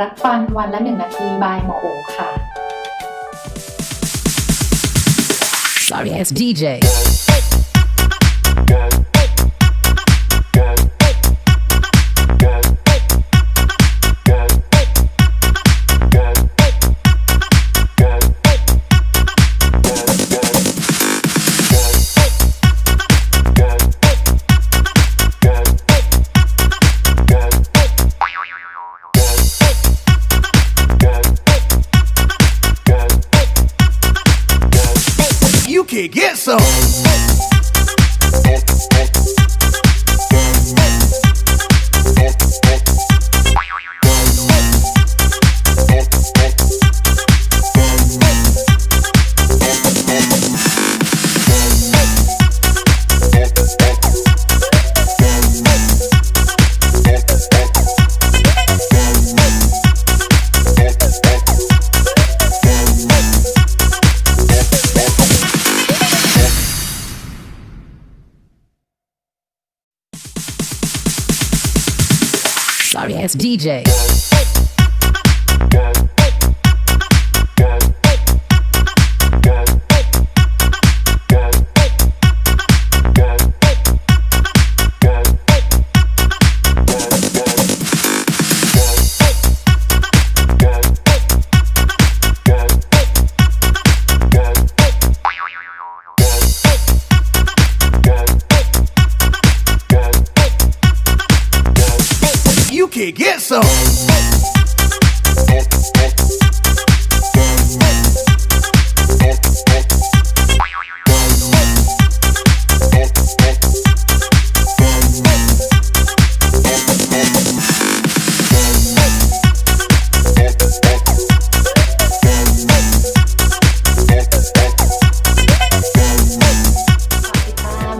รักฟันวันละหนึ่งนาทีบายหมอโอค่ะ Sorry ass DJ. Can get some. Sorry ass DJ. You can get some.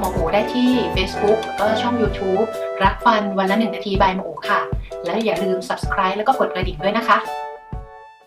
มหมโอได้ที่ Facebook แล้วก็ช่อง YouTube รักฟันวันละหนึ่งนาทีบายโมโอค่ะ แล้วอย่าลืม subscribe แล้วก็กดกระดิ่งด้วยนะคะ